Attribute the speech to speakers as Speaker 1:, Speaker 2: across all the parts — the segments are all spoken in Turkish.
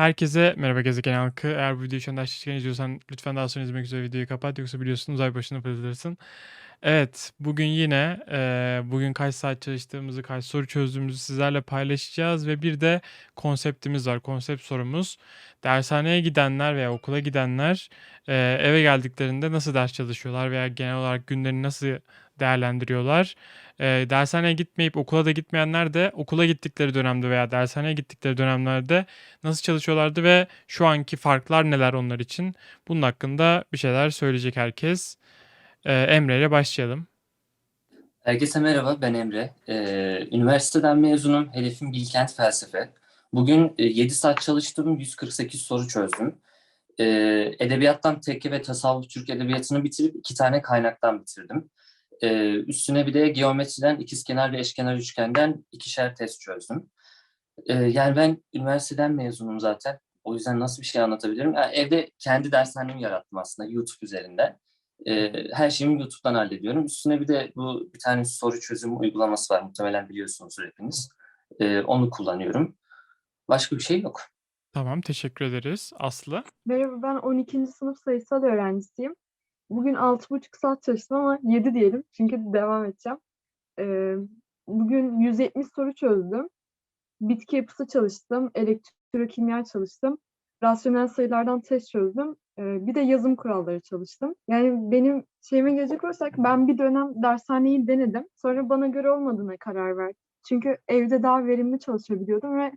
Speaker 1: Herkese merhaba gezegen halkı. Eğer bu videoyu şu an açlıkken izliyorsan lütfen daha sonra izlemek üzere videoyu kapat. Yoksa biliyorsun uzay başına fırlatırsın. Evet, bugün yine eee, bugün kaç saat çalıştığımızı, kaç soru çözdüğümüzü sizlerle paylaşacağız ve bir de konseptimiz var. Konsept sorumuz. Dershaneye gidenler veya okula gidenler eee, eve geldiklerinde nasıl ders çalışıyorlar veya genel olarak günlerini nasıl değerlendiriyorlar? Eee, dershaneye gitmeyip okula da gitmeyenler de okula gittikleri dönemde veya dershaneye gittikleri dönemlerde nasıl çalışıyorlardı ve şu anki farklar neler onlar için? Bunun hakkında bir şeyler söyleyecek herkes. Ee, Emre ile başlayalım.
Speaker 2: Herkese merhaba, ben Emre. Ee, üniversiteden mezunum, hedefim Bilkent Felsefe. Bugün e, 7 saat çalıştım, 148 soru çözdüm. Ee, edebiyattan tekke ve tasavvuf Türk Edebiyatı'nı bitirip iki tane kaynaktan bitirdim. Ee, üstüne bir de geometriden, ikizkenar ve eşkenar üçgenden ikişer test çözdüm. Yani ben üniversiteden mezunum zaten. O yüzden nasıl bir şey anlatabilirim? Yani evde kendi dershanemi yarattım aslında YouTube üzerinden. Ee, her şeyimi YouTube'dan hallediyorum. Üstüne bir de bu bir tane soru çözüm uygulaması var. Muhtemelen biliyorsunuzdur hepiniz. Ee, onu kullanıyorum. Başka bir şey yok.
Speaker 1: Tamam, teşekkür ederiz. Aslı.
Speaker 3: Merhaba, ben 12. sınıf sayısal öğrencisiyim. Bugün 6,5 saat çalıştım ama 7 diyelim çünkü devam edeceğim. Ee, bugün 170 soru çözdüm. Bitki yapısı çalıştım, elektrokimya çalıştım. Rasyonel sayılardan test çözdüm. Ee, bir de yazım kuralları çalıştım. Yani benim şeyime gelecek olursak ben bir dönem dershaneyi denedim. Sonra bana göre olmadığına karar verdim. Çünkü evde daha verimli çalışabiliyordum ve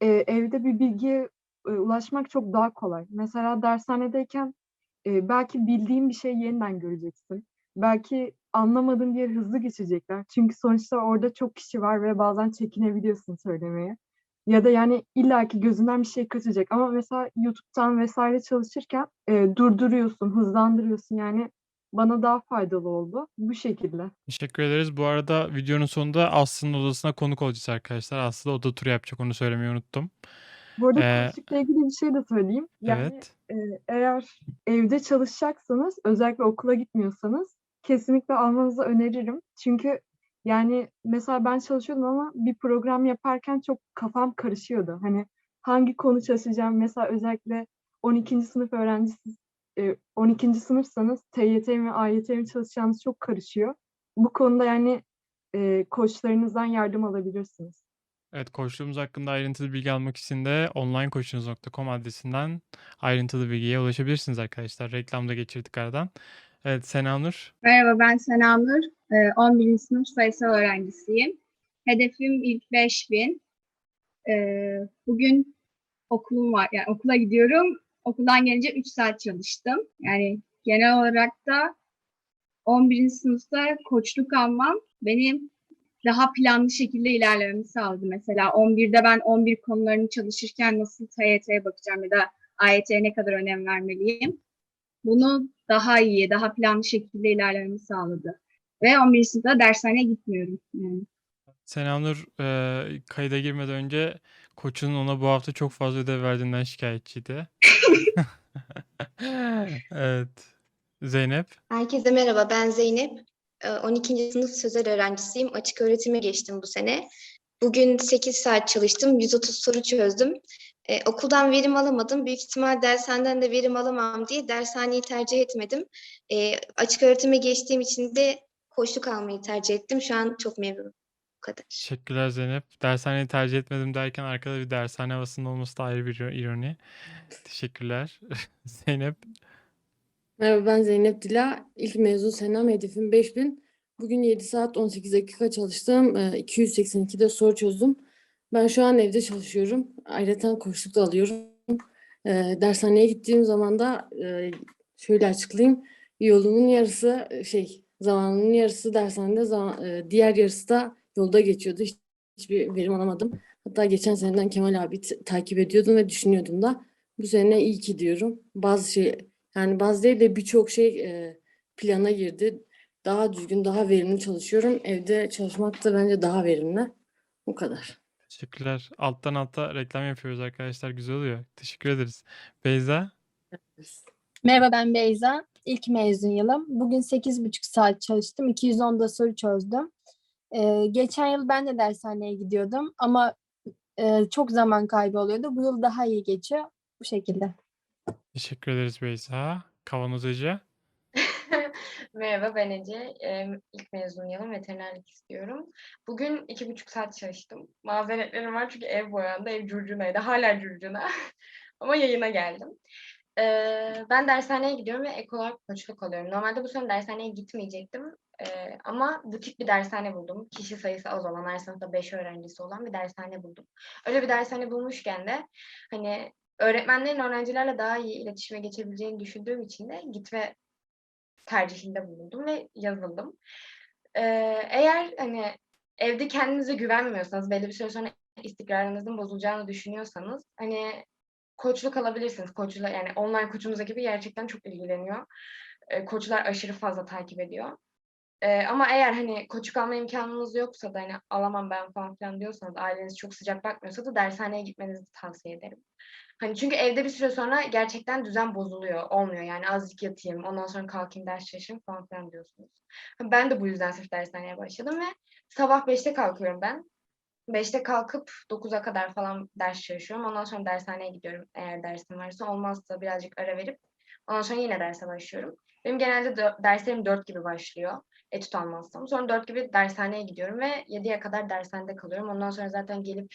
Speaker 3: e, evde bir bilgiye e, ulaşmak çok daha kolay. Mesela dershanedeyken e, belki bildiğin bir şeyi yeniden göreceksin. Belki anlamadığın yeri hızlı geçecekler. Çünkü sonuçta orada çok kişi var ve bazen çekinebiliyorsun söylemeye. Ya da yani illaki gözünden bir şey kaçacak. Ama mesela YouTube'dan vesaire çalışırken e, durduruyorsun, hızlandırıyorsun. Yani bana daha faydalı oldu. Bu şekilde.
Speaker 1: Teşekkür ederiz. Bu arada videonun sonunda Aslı'nın odasına konuk olacağız arkadaşlar. Aslı oda turu yapacak onu söylemeyi unuttum.
Speaker 3: Bu arada
Speaker 1: Ee,
Speaker 3: konuştukla ilgili bir şey de söyleyeyim. Yani
Speaker 1: Evet.
Speaker 3: e, eğer evde çalışacaksanız, özellikle okula gitmiyorsanız kesinlikle almanızı öneririm. Çünkü yani mesela ben çalışıyordum ama bir program yaparken çok kafam karışıyordu. Hani hangi konu çalışacağım mesela özellikle 12. sınıf öğrencisi e, 12. sınıfsanız TYT mi AYT mi çalışacağınız çok karışıyor. Bu konuda yani e, koçlarınızdan yardım alabilirsiniz.
Speaker 1: Evet, koçluğumuz hakkında ayrıntılı bilgi almak için de onlinekoçunuz.com adresinden ayrıntılı bilgiye ulaşabilirsiniz arkadaşlar. Reklamda geçirdik aradan. Evet, Senanur.
Speaker 4: Merhaba ben Senanur. Ee, 11. sınıf sayısal öğrencisiyim. Hedefim ilk 5000. Ee, Bugün okulum var. Yani okula gidiyorum. Okuldan gelince 3 saat çalıştım. Yani genel olarak da 11. sınıfta koçluk almam benim daha planlı şekilde ilerlememi sağladı. Mesela 11'de ben 11 konularını çalışırken nasıl TYT'ye bakacağım ya da AYT'ye ne kadar önem vermeliyim. Bunu daha iyi, daha planlı şekilde ilerlememi sağladı. Ve 11. sınıfta dershaneye gitmiyorum. Yani.
Speaker 1: Senanur e, kayıda girmeden önce koçunun ona bu hafta çok fazla ödev verdiğinden şikayetçiydi. Evet. Zeynep.
Speaker 5: Herkese merhaba, ben Zeynep. Ee, 12. sınıf sözel öğrencisiyim. Açık öğretime geçtim bu sene. Bugün 8 saat çalıştım, 130 soru çözdüm. Ee, okuldan verim alamadım. Büyük ihtimal dershaneden de verim alamam diye dershaneyi tercih etmedim. Ee, açık öğretime geçtiğim için de koçluk almayı tercih ettim. Şu an çok memnunum. Bu kadar.
Speaker 1: Teşekkürler Zeynep. Dershaneyi tercih etmedim derken arkada bir dershane havasının olması da ayrı bir ironi. Teşekkürler. Zeynep.
Speaker 6: Merhaba ben Zeynep Dila. İlk mezun senem hedefim 5000. Bugün 7 saat 18 dakika çalıştım. Ee, 282 de soru çözdüm. Ben şu an evde çalışıyorum. Ayrıca koçluk da alıyorum. Ee, dershaneye gittiğim zaman da e, şöyle açıklayayım. Yolumun yarısı şey zamanımın yarısı dershanede zaman, e, diğer yarısı da yolda geçiyordu. Hiç, hiçbir verim alamadım. Hatta geçen seneden Kemal abi takip ediyordum ve düşünüyordum da. Bu sene iyi ki diyorum. Bazı şey yani bazı değil de birçok şey e, plana girdi. Daha düzgün, daha verimli çalışıyorum. Evde çalışmak da bence daha verimli. Bu kadar.
Speaker 1: Teşekkürler. Alttan alta reklam yapıyoruz arkadaşlar. Güzel oluyor. Teşekkür ederiz. Beyza.
Speaker 7: Merhaba ben Beyza. İlk mezun yılım. Bugün 8,5 saat çalıştım. 210 da soru çözdüm. Ee, geçen yıl ben de dershaneye gidiyordum ama e, çok zaman kaybı oluyordu. Bu yıl daha iyi geçiyor. Bu şekilde.
Speaker 1: Teşekkür ederiz Beyza. Kavanoz Ece.
Speaker 8: Merhaba ben Ece. Eee, İlk mezun yılım veterinerlik istiyorum. Bugün iki buçuk saat çalıştım. Mazeretlerim var çünkü ev boyandı, ev curcunaydı. Hala curcuna. Ama yayına geldim. Ben dershaneye gidiyorum ve ek olarak koçluk alıyorum. Normalde bu sene dershaneye gitmeyecektim. Eee, ama butik bir dershane buldum. Kişi sayısı az olan, her sınıfta 5 öğrencisi olan bir dershane buldum. Öyle bir dershane bulmuşken de hani öğretmenlerin öğrencilerle daha iyi iletişime geçebileceğini düşündüğüm için de gitme tercihinde bulundum ve yazıldım. Ee, eğer hani evde kendinize güvenmiyorsanız, belli bir süre sonra istikrarınızın bozulacağını düşünüyorsanız hani koçluk alabilirsiniz. Koçla yani online koçumuz ekibi gerçekten çok ilgileniyor. Ee, koçlar aşırı fazla takip ediyor. Ee, ama eğer hani koçluk alma imkanınız yoksa da hani alamam ben falan filan diyorsanız, aileniz çok sıcak bakmıyorsa da dershaneye gitmenizi tavsiye ederim. Hani çünkü evde bir süre sonra gerçekten düzen bozuluyor. Olmuyor yani azıcık yatayım, ondan sonra kalkayım ders çalışayım falan filan diyorsunuz. Ben de bu yüzden sırf dershaneye başladım ve sabah 5'te kalkıyorum ben. 5'te kalkıp 9'a kadar falan ders çalışıyorum. Ondan sonra dershaneye gidiyorum eğer dersim varsa. Olmazsa birazcık ara verip ondan sonra yine derse başlıyorum. Benim genelde dö- derslerim 4 gibi başlıyor. Etüt almazsam. Sonra 4 gibi dershaneye gidiyorum ve 7'ye kadar dershanede kalıyorum. Ondan sonra zaten gelip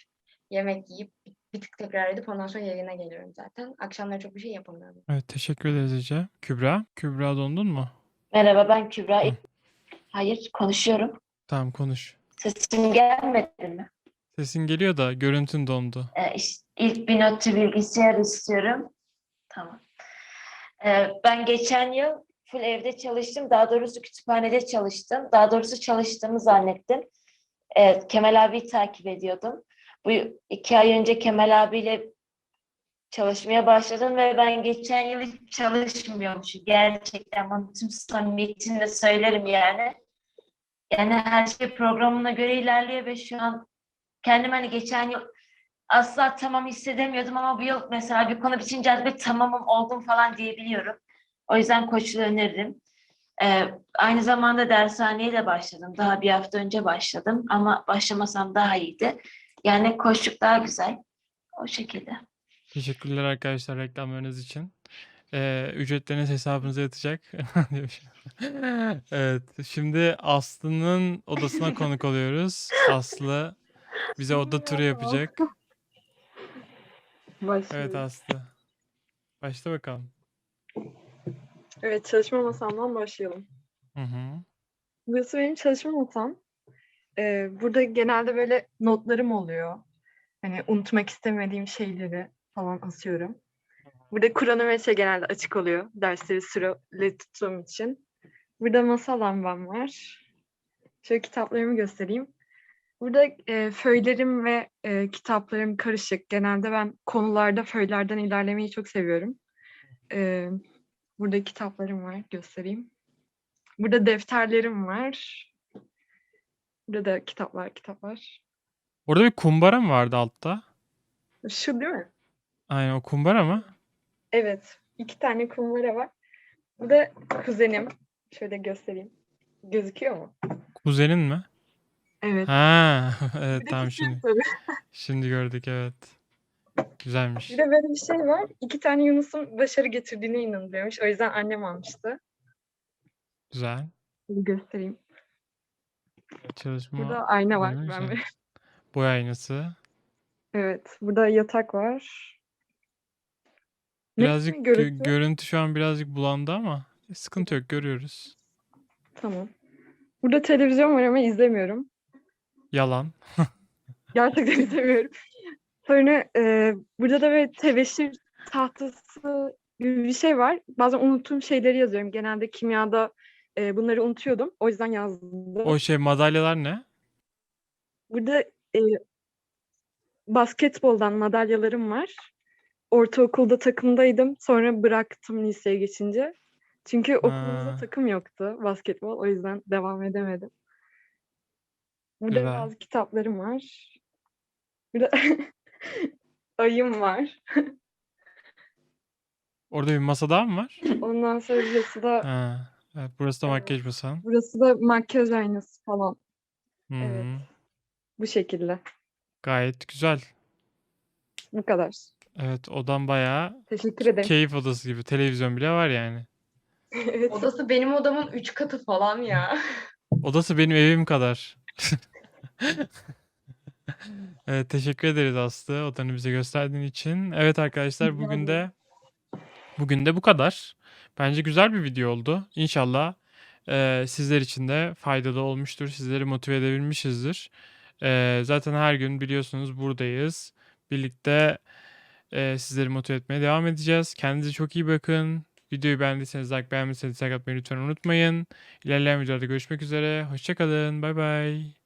Speaker 8: yemek yiyip bir- bir tık tekrar edip ondan sonra yayına geliyorum zaten. Akşamları çok bir şey yapamıyorum.
Speaker 1: Evet teşekkür ederiz Ece. Kübra. Kübra dondun mu?
Speaker 9: Merhaba ben Kübra.
Speaker 1: Hı.
Speaker 9: Hayır konuşuyorum.
Speaker 1: Tamam konuş.
Speaker 9: Sesim gelmedi mi?
Speaker 1: Sesin geliyor da görüntün dondu.
Speaker 9: Ee, iş- ilk bir notçu bilgisayar istiyorum. Tamam. Ee, ben geçen yıl full evde çalıştım. Daha doğrusu kütüphanede çalıştım. Daha doğrusu çalıştığımı zannettim. Ee, Kemal abiyi takip ediyordum. Bu iki ay önce Kemal abiyle çalışmaya başladım ve ben geçen yıl hiç çalışmıyormuşum. Gerçekten bunu tüm samimiyetimle söylerim yani. Yani her şey programına göre ilerliyor ve şu an kendim hani geçen yıl asla tamam hissedemiyordum ama bu yıl mesela bir konu bitince bir tamamım oldum falan diyebiliyorum. O yüzden koçluğu öneririm. Ee, aynı zamanda dershaneye de başladım. Daha bir hafta önce başladım ama başlamasam daha iyiydi. Yani koçluk daha güzel. O şekilde.
Speaker 1: Teşekkürler arkadaşlar reklamlarınız için. Ee, ücretleriniz hesabınıza yatacak. Evet. Şimdi Aslı'nın odasına konuk oluyoruz. Aslı bize oda turu yapacak. Evet
Speaker 3: Başlıyoruz.
Speaker 1: Aslı. Başla bakalım.
Speaker 3: Evet, çalışma masamdan başlayalım.
Speaker 1: Hı hı.
Speaker 3: Burası benim çalışma masam. Ee, burada genelde böyle notlarım oluyor. Hani unutmak istemediğim şeyleri falan asıyorum. Burada kronometre genelde açık oluyor. Dersleri süreli tuttuğum için. Burada masa lambam var. Şöyle kitaplarımı göstereyim. Burada e, föylerim ve e, kitaplarım karışık. Genelde ben konularda föylerden ilerlemeyi çok seviyorum. E, burada kitaplarım var. Göstereyim. Burada defterlerim var. Burada da kitaplar, kitaplar.
Speaker 1: Orada bir kumbara mı vardı altta?
Speaker 3: Şu değil mi?
Speaker 1: Aynen o kumbara mı?
Speaker 3: Evet. iki tane kumbara var. Bu da kuzenim. Şöyle göstereyim. Gözüküyor mu?
Speaker 1: Kuzenin mi?
Speaker 3: Evet.
Speaker 1: Ha, evet
Speaker 3: de
Speaker 1: tamam
Speaker 3: küçük
Speaker 1: şimdi.
Speaker 3: tabii.
Speaker 1: Şimdi gördük evet. Güzelmiş.
Speaker 3: Bir de böyle bir şey var. İki tane Yunus'un başarı getirdiğine inanılıyormuş. O yüzden annem almıştı.
Speaker 1: Güzel.
Speaker 3: Bir göstereyim.
Speaker 1: Çalışma
Speaker 3: Burada ayna var.
Speaker 1: bölümü
Speaker 3: Ben
Speaker 1: güzel.
Speaker 3: böyle-
Speaker 1: boy aynası.
Speaker 3: Evet. Burada yatak var. Net mi
Speaker 1: Birazcık gö-
Speaker 3: görüntü?
Speaker 1: görüntü şu an birazcık bulandı ama sıkıntı yok görüyoruz.
Speaker 3: Tamam. Burada televizyon var ama izlemiyorum.
Speaker 1: Yalan.
Speaker 3: Gerçekten izlemiyorum. Sonra e, burada da böyle tebeşir tahtası gibi bir şey var. Bazen unuttuğum şeyleri yazıyorum. Genelde kimyada e, bunları unutuyordum. O yüzden yazdım.
Speaker 1: O şey madalyalar ne?
Speaker 3: Burada e, basketboldan madalyalarım var. Ortaokulda takımdaydım. Sonra bıraktım liseye geçince. Çünkü okulumuzda
Speaker 1: Ha.
Speaker 3: takım yoktu basketbol. O yüzden devam edemedim. Burada
Speaker 1: Güzel.
Speaker 3: bazı kitaplarım var. Burada ayım var.
Speaker 1: Orada bir masa daha mı var?
Speaker 3: Ondan sonra burası da
Speaker 1: Ha. Evet, burası da
Speaker 3: Evet.
Speaker 1: makyaj masan.
Speaker 3: burası da makyaj aynası falan.
Speaker 1: Hı
Speaker 3: Evet.
Speaker 1: hı.
Speaker 3: Bu şekilde.
Speaker 1: Gayet güzel.
Speaker 3: Bu kadar.
Speaker 1: Evet odan bayağı
Speaker 3: Teşekkür ederim.
Speaker 1: keyif odası gibi. Televizyon bile var yani.
Speaker 3: Evet.
Speaker 8: Odası benim odamın 3 katı falan ya.
Speaker 1: Odası benim evim kadar. Evet, teşekkür ederiz Aslı odanı bize gösterdiğin için. Evet arkadaşlar
Speaker 3: Rica
Speaker 1: bugün
Speaker 3: ederim.
Speaker 1: de bugün de bu kadar. Bence güzel bir video oldu. İnşallah eee, sizler için de faydalı olmuştur. Sizleri motive edebilmişizdir. Eee, zaten her gün biliyorsunuz buradayız. Birlikte eee, sizleri motive etmeye devam edeceğiz. Kendinize çok iyi bakın. Videoyu beğendiyseniz like, beğenmediyseniz like atmayı lütfen unutmayın. İlerleyen videolarda görüşmek üzere. Hoşça kalın. Bay bay.